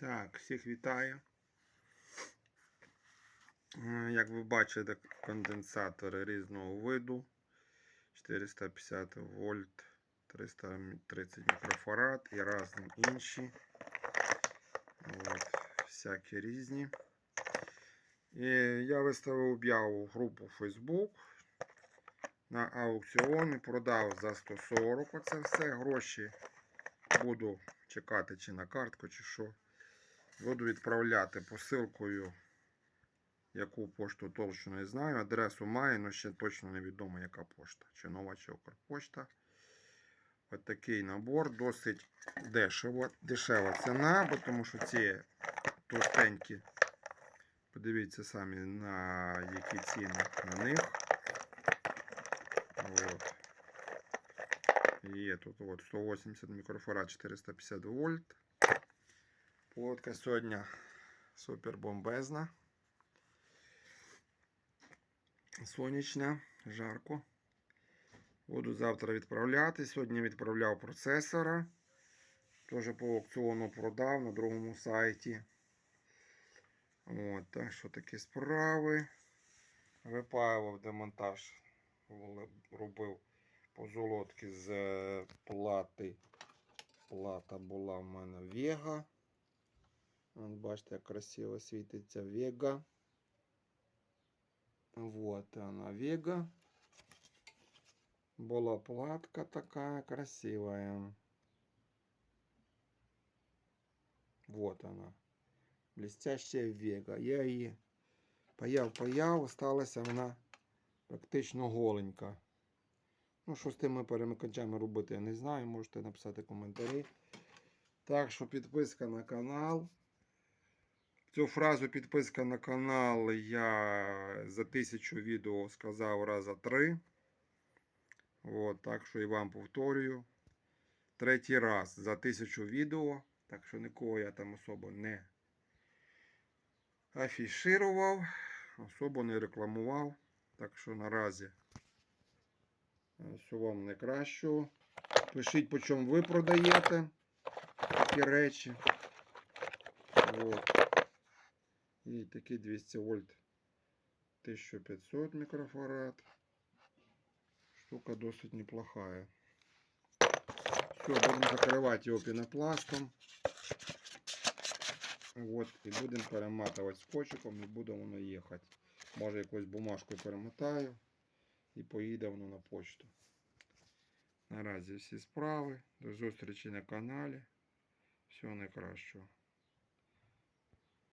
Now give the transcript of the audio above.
Так, всіх вітаю. Е, Як ви бачите, конденсатори різного виду. 450 вольт, 330 мікрофарад і різні інші. От, всякі різні. І я виставив об'яву в групу Facebook на аукціоні, продав за 140 оце все. Гроші буду чекати чи на картку, чи що. Буду відправляти посилкою, яку пошту точно не знаю. Адресу маю, але ще точно невідомо, яка пошта. Чи нова, чи Укрпошта. Ось такий набор, досить дешево. Дешева ціна, бо тому що ці товстенькі. Подивіться самі на які ціни на них. От. Є тут от 180 мікрофарад 450 вольт. Плотка сьогодні супер бомбезна. Сонячна, жарко. Буду завтра відправляти. Сьогодні відправляв процесора. Теж по аукціону продав на другому сайті. От, так що такі справи. Випаював демонтаж. Робив позолотки з е, плати. Плата була в мене Вега. Бачите, як красиво світиться Вега. Вот она Вега. Была платка такая красивая. Вот она. Блестящая Вега. Я її паяв-паяв, осталася вона практично голенька. Ну, що з тими перемикачами робити, я не знаю. Можете написати коментарі. Так що підписка на канал. Цю фразу підписка на канал я за тисячу відео сказав раза три. От, так що і вам повторюю. Третій раз за тисячу відео. Так що нікого я там особо не афіширував, особо не рекламував. Так що наразі е, всього вам найкращого. Пишіть, по чому ви продаєте такі речі. От. І такий 200 вольт 1500 мікрофарад. Штука досить неплохая. Все, будемо закривати його пінопластом. От, і будемо перематувати скотчиком і буде воно їхати. Може якусь бумажку перемотаю і поїде воно на почту. Наразі всі справи. До зустрічі на каналі. Всього найкращого.